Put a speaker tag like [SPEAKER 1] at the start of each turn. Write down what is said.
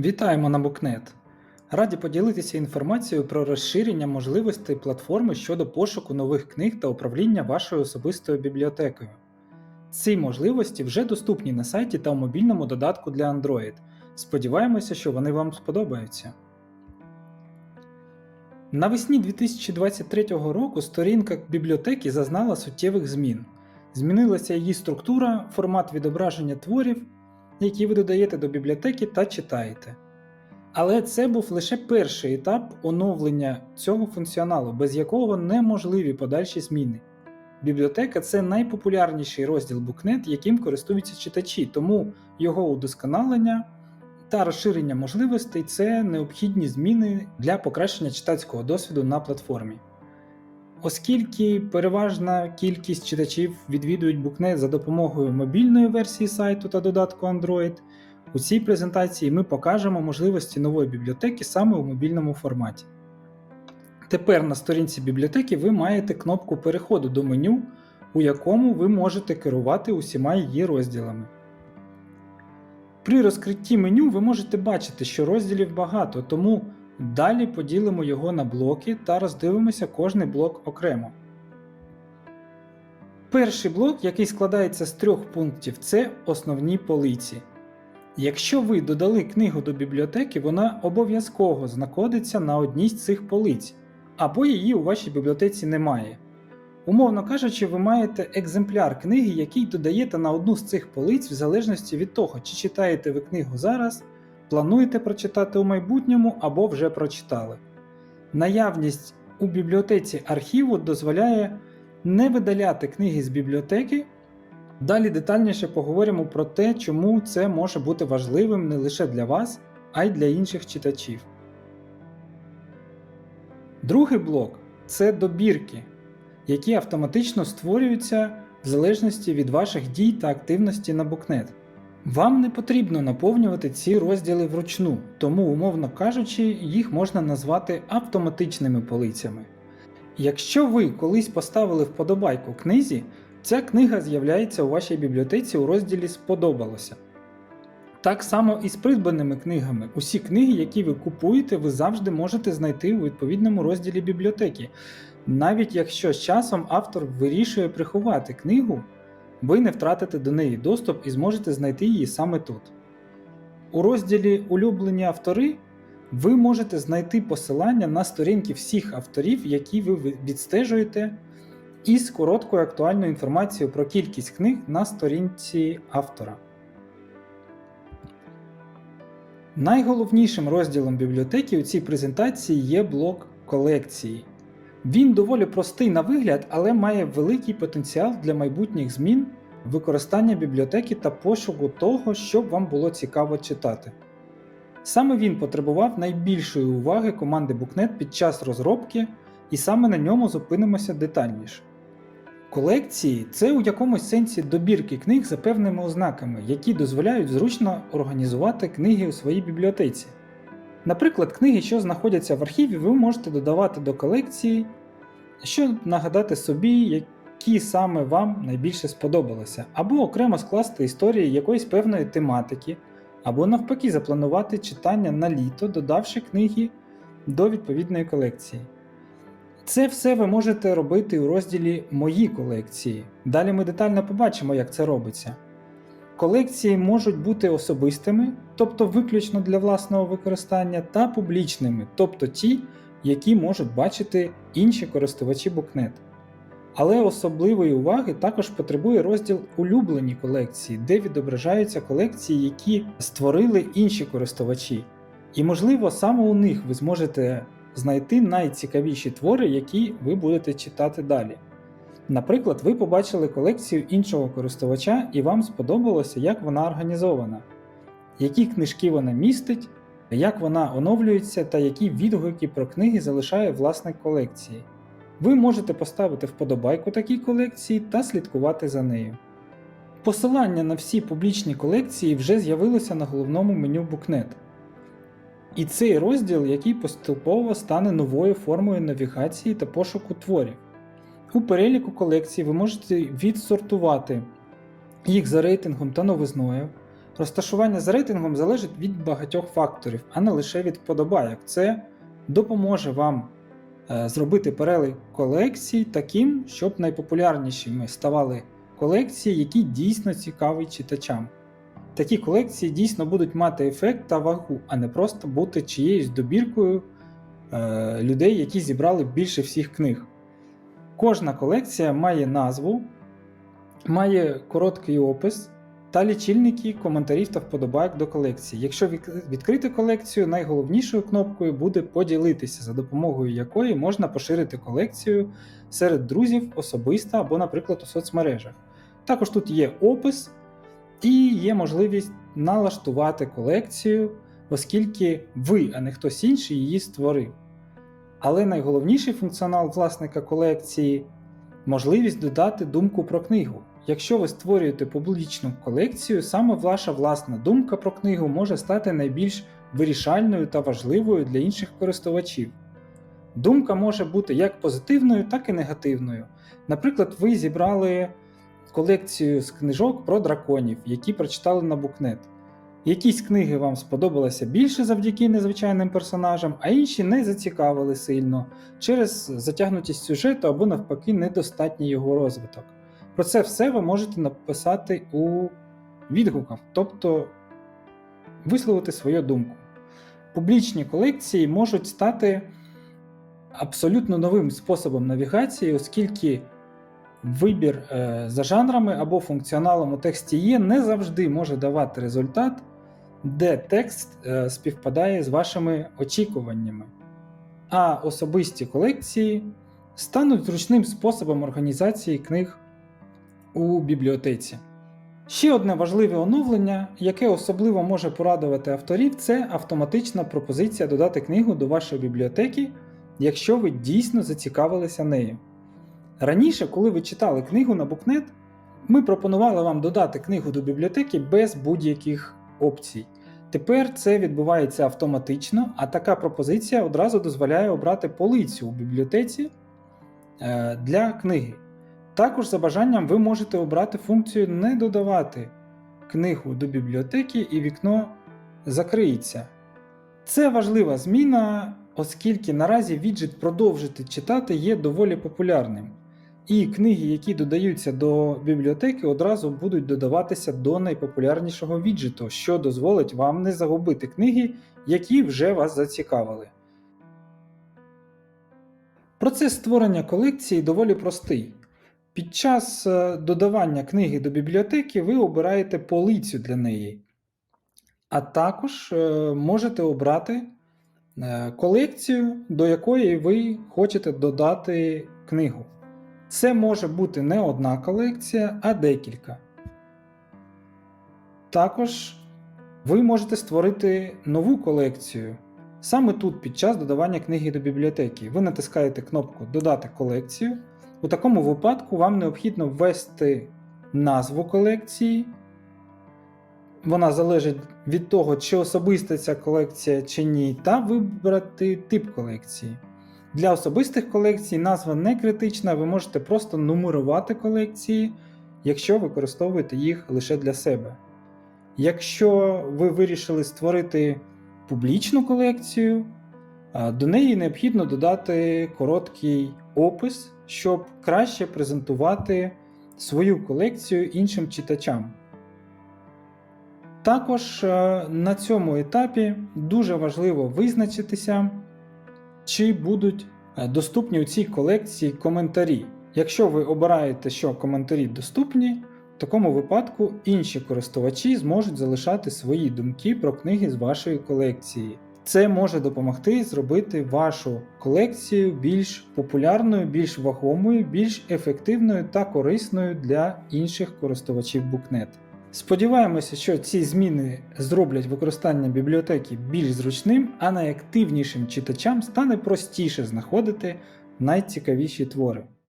[SPEAKER 1] Вітаємо на Букнет! Раді поділитися інформацією про розширення можливостей платформи щодо пошуку нових книг та управління вашою особистою бібліотекою. Ці можливості вже доступні на сайті та у мобільному додатку для Android. Сподіваємося, що вони вам сподобаються. Навесні 2023 року сторінка бібліотеки зазнала суттєвих змін. Змінилася її структура, формат відображення творів, які ви додаєте до бібліотеки та читаєте. Але це був лише перший етап оновлення цього функціоналу, без якого неможливі подальші зміни. Бібліотека це найпопулярніший розділ Букнет, яким користуються читачі, тому його удосконалення та розширення можливостей це необхідні зміни для покращення читацького досвіду на платформі. Оскільки переважна кількість читачів відвідують Букнет за допомогою мобільної версії сайту та додатку Android, у цій презентації ми покажемо можливості нової бібліотеки саме у мобільному форматі. Тепер на сторінці бібліотеки ви маєте кнопку переходу до меню, у якому ви можете керувати усіма її розділами. При розкритті меню ви можете бачити, що розділів багато, тому далі поділимо його на блоки та роздивимося кожний блок окремо. Перший блок, який складається з трьох пунктів, це основні полиці. Якщо ви додали книгу до бібліотеки, вона обов'язково знаходиться на одній з цих полиць, або її у вашій бібліотеці немає. Умовно кажучи, ви маєте екземпляр книги, який додаєте на одну з цих полиць в залежності від того, чи читаєте ви книгу зараз, плануєте прочитати у майбутньому або вже прочитали. Наявність у бібліотеці архіву дозволяє не видаляти книги з бібліотеки. Далі детальніше поговоримо про те, чому це може бути важливим не лише для вас, а й для інших читачів. Другий блок це добірки, які автоматично створюються в залежності від ваших дій та активності на букнет. Вам не потрібно наповнювати ці розділи вручну, тому, умовно кажучи, їх можна назвати автоматичними полицями. Якщо ви колись поставили вподобайку книзі, ця книга з'являється у вашій бібліотеці у розділі Сподобалося. Так само і з придбаними книгами. Усі книги, які ви купуєте, ви завжди можете знайти у відповідному розділі бібліотеки. Навіть якщо з часом автор вирішує приховати книгу, ви не втратите до неї доступ і зможете знайти її саме тут. У розділі Улюблені автори ви можете знайти посилання на сторінки всіх авторів, які ви відстежуєте, із короткою актуальною інформацією про кількість книг на сторінці автора. Найголовнішим розділом бібліотеки у цій презентації є блок колекції. Він доволі простий на вигляд, але має великий потенціал для майбутніх змін, використання бібліотеки та пошуку того, щоб вам було цікаво читати. Саме він потребував найбільшої уваги команди Booknet під час розробки, і саме на ньому зупинимося детальніше. Колекції це у якомусь сенсі добірки книг за певними ознаками, які дозволяють зручно організувати книги у своїй бібліотеці. Наприклад, книги, що знаходяться в архіві, ви можете додавати до колекції, щоб нагадати собі, які саме вам найбільше сподобалося, або окремо скласти історії якоїсь певної тематики, або навпаки запланувати читання на літо, додавши книги до відповідної колекції. Це все ви можете робити у розділі Мої колекції. Далі ми детально побачимо, як це робиться. Колекції можуть бути особистими, тобто виключно для власного використання, та публічними, тобто ті, які можуть бачити інші користувачі Букнет. Але особливої уваги також потребує розділ Улюблені колекції, де відображаються колекції, які створили інші користувачі. І, можливо, саме у них ви зможете знайти найцікавіші твори, які ви будете читати далі. Наприклад, ви побачили колекцію іншого користувача і вам сподобалося, як вона організована, які книжки вона містить, як вона оновлюється та які відгуки про книги залишає власник колекції. Ви можете поставити вподобайку такій колекції та слідкувати за нею. Посилання на всі публічні колекції вже з'явилося на головному меню Booknet. І цей розділ, який поступово стане новою формою навігації та пошуку творів. У переліку колекцій ви можете відсортувати їх за рейтингом та новизною, Розташування за рейтингом залежить від багатьох факторів, а не лише від вподобайок. Це допоможе вам е, зробити перелік колекцій таким, щоб найпопулярнішими ставали колекції, які дійсно цікаві читачам. Такі колекції дійсно будуть мати ефект та вагу, а не просто бути чиєюсь добіркою е, людей, які зібрали більше всіх книг. Кожна колекція має назву, має короткий опис та лічильники коментарів та вподобайок до колекції. Якщо відкрити колекцію, найголовнішою кнопкою буде поділитися, за допомогою якої можна поширити колекцію серед друзів особисто або, наприклад, у соцмережах. Також тут є опис і є можливість налаштувати колекцію, оскільки ви, а не хтось інший, її створив. Але найголовніший функціонал власника колекції можливість додати думку про книгу. Якщо ви створюєте публічну колекцію, саме ваша власна думка про книгу може стати найбільш вирішальною та важливою для інших користувачів. Думка може бути як позитивною, так і негативною. Наприклад, ви зібрали колекцію з книжок про драконів, які прочитали на букнет. Якісь книги вам сподобалися більше завдяки незвичайним персонажам, а інші не зацікавили сильно через затягнутість сюжету або навпаки недостатній його розвиток. Про це все ви можете написати у відгуках, тобто висловити свою думку. Публічні колекції можуть стати абсолютно новим способом навігації, оскільки вибір е, за жанрами або функціоналом у тексті є не завжди може давати результат, де текст е, співпадає з вашими очікуваннями. А особисті колекції стануть зручним способом організації книг у бібліотеці. Ще одне важливе оновлення, яке особливо може порадувати авторів, це автоматична пропозиція додати книгу до вашої бібліотеки, якщо ви дійсно зацікавилися нею. Раніше, коли ви читали книгу на букнет, ми пропонували вам додати книгу до бібліотеки без будь-яких опцій. Тепер це відбувається автоматично, а така пропозиція одразу дозволяє обрати полицю у бібліотеці е, для книги. Також за бажанням ви можете обрати функцію не додавати книгу до бібліотеки і вікно закриється. Це важлива зміна, оскільки наразі віджит продовжити читати є доволі популярним. І книги, які додаються до бібліотеки, одразу будуть додаватися до найпопулярнішого віджиту, що дозволить вам не загубити книги, які вже вас зацікавили. Процес створення колекції доволі простий. Під час е, додавання книги до бібліотеки ви обираєте полицю для неї, а також е, можете обрати е, колекцію, до якої ви хочете додати книгу. Це може бути не одна колекція, а декілька. Також ви можете створити нову колекцію. Саме тут, під час додавання книги до бібліотеки, ви натискаєте кнопку Додати колекцію. У такому випадку вам необхідно ввести назву колекції. Вона залежить від того, чи особиста ця колекція чи ні, та вибрати тип колекції. Для особистих колекцій назва не критична, ви можете просто нумерувати колекції, якщо використовуєте їх лише для себе. Якщо ви вирішили створити публічну колекцію, до неї необхідно додати короткий опис, щоб краще презентувати свою колекцію іншим читачам. Також на цьому етапі дуже важливо визначитися, чи будуть е, доступні у цій колекції коментарі. Якщо ви обираєте, що коментарі доступні, в такому випадку інші користувачі зможуть залишати свої думки про книги з вашої колекції. Це може допомогти зробити вашу колекцію більш популярною, більш вагомою, більш ефективною та корисною для інших користувачів букнет. Сподіваємося, що ці зміни зроблять використання бібліотеки більш зручним, а найактивнішим читачам стане простіше знаходити найцікавіші твори.